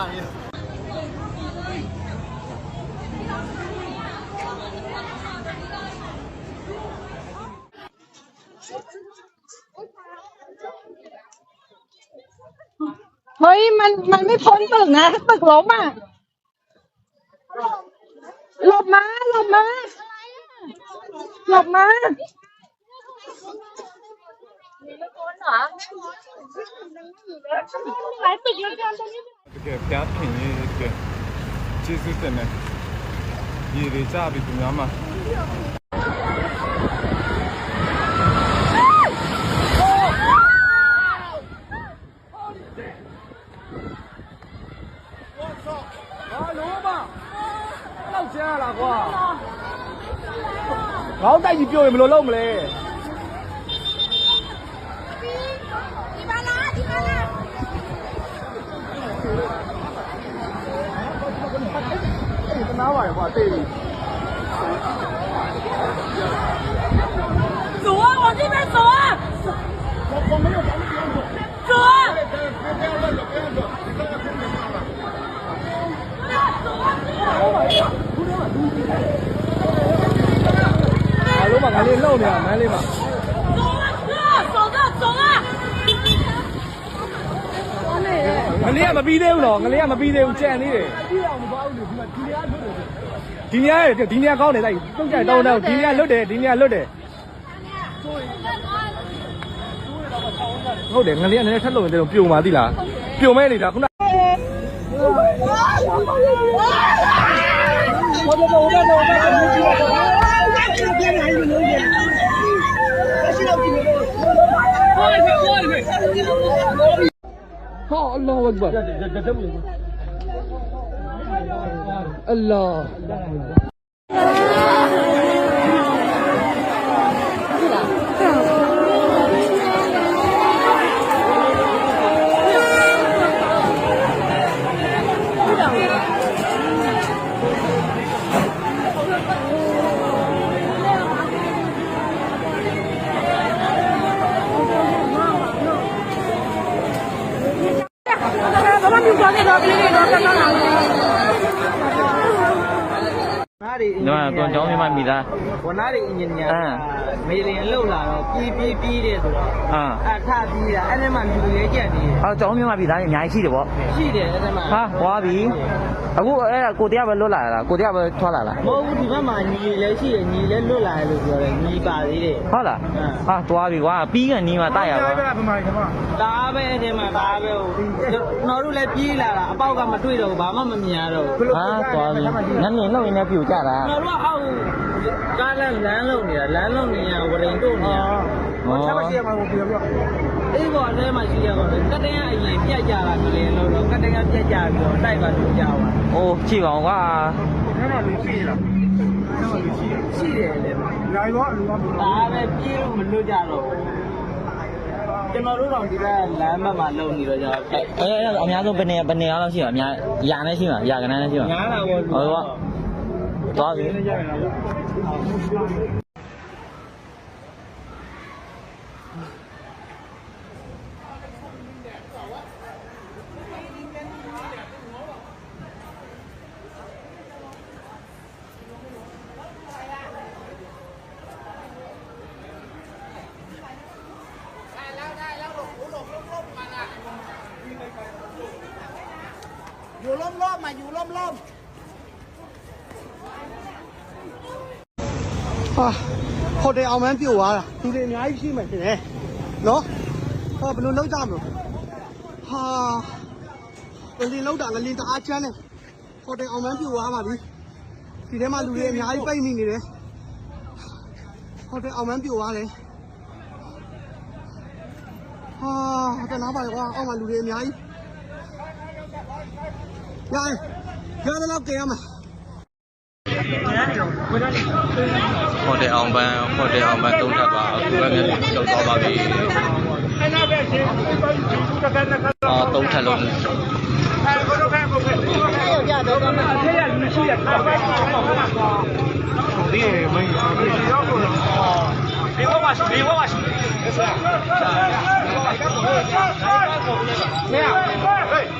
ภัยเฮ้ย มันมันไม่พ้นตึกนะตึกล้มอะหลบมาหลบมาหลบมา 这个比较便宜一点，其，你的价比怎么样嘛？老姐啊，那个，老带一表没落老么。 ယ်ပြားခင်ရေးအတွက်ကျေးဇူးတင်တယ်ရေတွေကြပြီသူများမှာ ငေါင်းတိုက်ကြီးပြောရင်ဘယ်လိုလုပ်မလဲ ဒီမှာလားဒီမှာလားတနာပါရကွာတိတ်ပြီ 走啊，往这边走啊！走 ဘူးနော်ငလေးကမပြီးသေးဘူးကြံသေးတယ်ဒီနေရာဒီနေရာကောင်းတယ်တိုက်တုတ်ကြတောင်းတော့ဒီနေရာလွတ်တယ်ဒီနေရာလွတ်တယ်ဟုတ်တယ်ငလေးကလည်းထက်လို့ရင်ပြုံပါသီလားပြုံမဲနေတာခုနဟောအလ္လာဟ်အက္ဘာအလ္လာဟ်နားတွေ পাখি দশ মিনিট দশটা না ဒီမှာကွန်ကျောင်းမြန်မာမိသားဝန်နားတွေအင်ဂျင်နီယာအင်းမေလင်လှုပ်လာတော့ပြီးပြီးပြီးတယ်ဆိုတော့အာအထပြီးတာအဲ့ဒီမှာလူတွေလည်းကြက်နေတယ်အော်ကျောင်းမြန်မာမိသားအများကြီးရှိတယ်ဗောရှိတယ်အဲ့ဒီမှာဟာဟွာပြီအခုအဲ့ဒါကိုတရားပဲလွတ်လာလားကိုတရားပဲထွက်လာလားမဟုတ်ဘူးဒီဘက်မှာညီလည်းရှိတယ်ညီလည်းလွတ်လာတယ်လို့ပြောတယ်ညီပါသေးတယ်ဟုတ်လားဟာသွားပြီကွာပြီးကန်နီးမှာတိုက်ရပါဒါပဲအဲ့ဒီမှာဒါပဲဟိုကျွန်တော်တို့လည်းပြေးလာတာအပေါက်ကမတွေ့တော့ဘူးဘာမှမမြင်ရတော့ဘူးဟာသွားပြီညနေလောက်ရင်းနဲ့ပြူကြတာကျွန်တော်တို့အောက်ကားလမ်းလမ်းလုံးနေတာလမ်းလုံးနေရဝရင်တို့နေရဟောအေးပေါ်အဲမှာရှိရတော့ကတ်တင်းကအရင်ပြက်ကြတာကလေးလို့တော့ကတ်တင်းကပြက်ကြပြီးတော့တိုက်ပါလို့ကြောက်ပါအိုးကြည့်ပါဦးကွာရှိတယ်လေနိုင်တော့လူကဒါပဲပြေးလို့မလွတ်ကြတော့ကျွန်တော်တို့တော့ဒီကလမ်းမမှာလုံနေတော့ကြတော့အဲ့အဲ့အများဆုံးဘယ်နေဘယ်နေအောင်လောက်ရှိမှာအများရာနဲ့ရှိမှာရာကနန်းနဲ့ရှိမှာညားတာပေါ့ဟု to gì? Vô lôm lôm mà vô lôm lôm ဟာဟိုတယ်အောင်မန်းပြိုသွားတာလူတွေအများကြီးရှိမှရှင်တယ်နော်ဟောဘယ်လိုလုပ်ကြမလို့ဟာငလင်းလောက်တာငလင်းတအားချမ်းတယ်ဟိုတယ်အောင်မန်းပြိုသွားပါပြီဒီထဲမှာလူတွေအများကြီးပိတ်နေနေတယ်ဟိုတယ်အောင်မန်းပြိုသွားတယ်ဟာတနာပါလေကွာအောက်မှာလူတွေအများကြီးရတယ်ရတယ်တော့ကြရမှာ ဟိုတယ်အောင်ပန်းဟိုတယ်အောင်ပန်းတုံးထပ်ပါအခုပဲငယ်လောက်သွားပါပြီအော်တုံးထပ်လုံးမင်းမီးပြတ်တာဟုတ်မီးမီးဆိုတော့မီးတို့တွေကောင်းလာတော့ကားတော့ဒီလားလူမ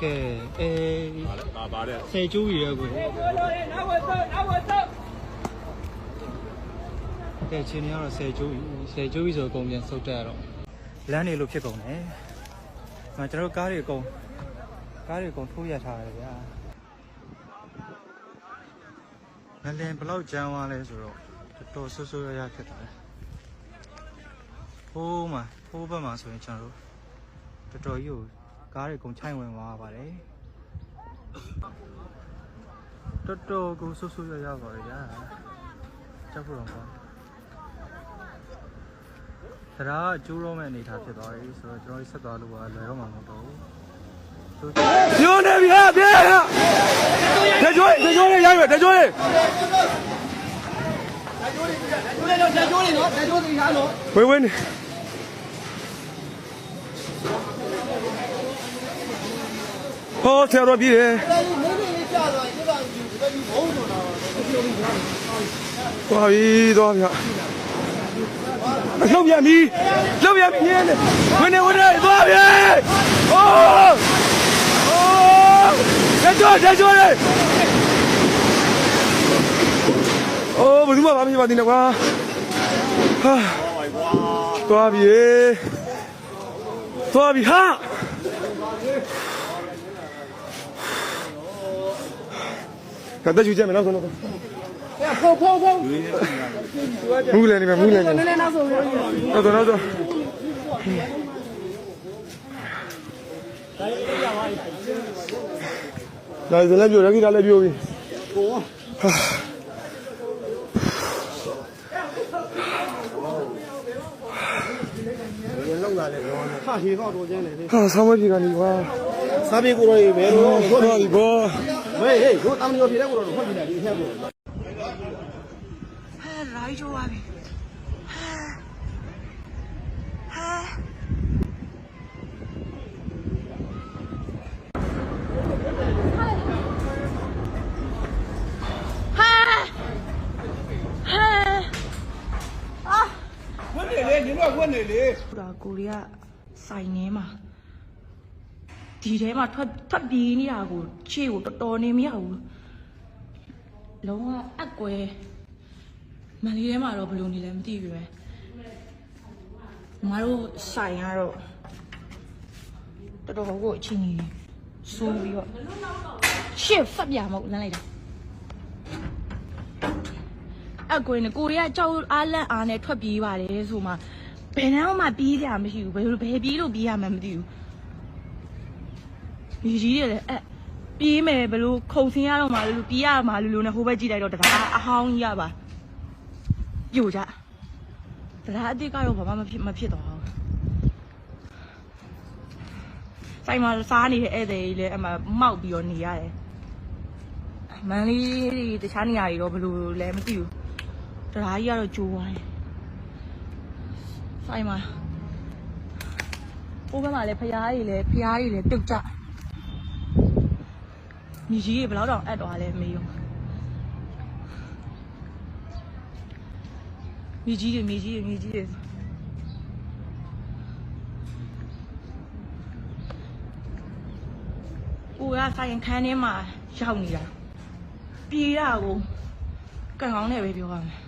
ကဲအေးပါပါတဲ့ဆယ်ကျိုးကြီးရဲ့ကိုကဲချင်းများတော့ဆယ်ကျိုးကြီးဆယ်ကျိုးကြီးဆိုအကုန်ပြန်ဆုတ်တက်ရတော့လမ်းနေလို့ဖြစ်ကုန်တယ်။ကျွန်တော်တို့ကားတွေအကုန်ကားတွေအကုန်ထိုးရထားရတယ်ဗျာ။ ငလင်ဘလောက်ကြမ်းသွားလဲဆိုတော့တော်တော်ဆွဆွရရဖြစ်သွားတယ်။ဖိုးမှာဖိုးဘက်မှာဆိုရင်ကျွန်တော်တို့တော်တော်ကြီးကိုကားတွေအကုန်ချိုင်ဝင်သွားပါတယ်။တော်တော်ကိုဆွဆွရရပါတယ်ဗျာ။ကြောက်ဖို့တော့ပေါ့။တရားကကျိုးတော့မဲ့အနေထားဖြစ်သွားပြီဆိုတော့ကျွန်တော်တို့ဆက်သွားလို့ကလွယ်တော့မှာမဟုတ်တော့ဘူး။ ပြောနေပြီဟာပြေဟာတကြွေးတကြွေးရရတကြွေးဝေးဝေးနေဟောဆရာတော်ပြည်တယ်သွားပြီသွားပြီလှုပ်ပြန်ပြီလှုပ်ပြန်ပြီညနေဝင်နေဝင်နေသွားပြီ တက်ကြွတက်ကြွလေအိုးဘယ်သူမှမမြင်ပါသေးနဲ့ကွာဟာသွားပြီသွားပြီဟာကတက်ယူကြမယ်နောက်ဆုံးတော့ဖုန်းဖုန်းဖုန်းမူးလည်းနေမယ်မူးလည်းနေမယ်နောက်ဆုံးနောက်ဆုံးနောက်ဆုံး ဒါဇလည်းပြောရခိတာလည်းပြောပြီကိုဟာဟာဆောင်းမပြေကနေကွာစားပြေကိုတော့ဘယ်လိုဟုတ်ပါပြီဘောဟေးဟေးကိုတမ်းရောပြေတဲ့ကိုတော့ဖွင့်ပြတယ်ဒီအထက်ကိုဟဲ့ရိုက်ချိုးပါပြီဟဲ့ဟဲ့ဟဲ့အာ ဝင်နေလေညီတို့ဝင်နေလေ ဒါ ကိုရီးယားစိုင်ထဲမှာဒီထဲမှာထွက်ထွက်ပြေးနေတာကိုခြေကိုတော်တော်နေမရဘူးလုံးဝအက်ကွဲမန်လေးထဲမှာတော့ဘယ်လိုနေလဲမသိဘူးပဲမတို့စိုင်ကတော့တော်တော်ကိုအချင်းကြီးဆိုးပြီးတော့ရှစ်ဖက်ပြမဟုတ်လမ်းလိုက်တာအကွေနဲ့ကိုရီးယားကြောက်အားလန့်အားနဲ့ထွက်ပြေးပါတယ်ဆိုမှ ဘယ်နှောမှပြေးကြမရှိဘူးဘယ်လိုဘယ်ပြေးလို့ပြေးရမှန်းမသိဘူးဒီကြီးတွေလည်းအဲ့ပြေးမယ်ဘယ်လိုခုံဆင်းရတော့မှလို့ပြေးရမှလို့လို့နဲ့ဟိုဘက်ကြည့်လိုက်တော့တရားအဟောင်းကြီးရပါပြိုကြတရားအစ်စ်ကတော့ဘာမှမဖြစ်မဖြစ်တော့ဘူးဆိုင်မှာစားနေတဲ့ဧည့်သည်ကြီးလည်းအမှမောက်ပြီးတော့နေရတယ်မန်လေးတခြားနေရာတွေတော့ဘယ်လိုလဲမသိဘူးတရားကြီးကတော့ကြိုးသွားတယ် ဆိုင်မှာဟိုဘက်မှာလည်းဖျားကြီးလည်းဖျားကြီးလည်းပြုတ်ကြညီကြီးတွေဘယ်တော့တောင်အပ်သွားလဲမေးရောညီကြီးတွေညီကြီးတွေညီကြီးတွေကိုကဆိုင်ခန်းထဲမှာရောက်နေတာပြေးတာကိုကံကောင်းနဲ့ပဲပြောရမယ်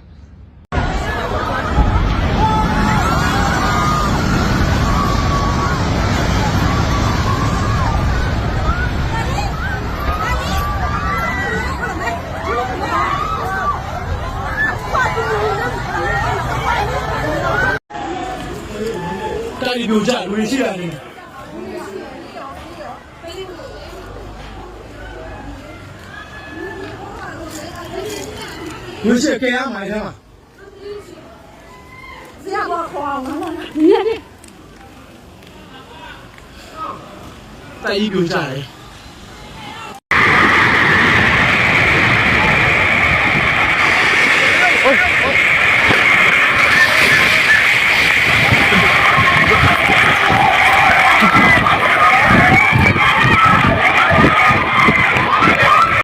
ကြီးပြိုကျလူတွေရှိတာနေ有些给俺买的嘛。这样我花完了。你看这。在一边站。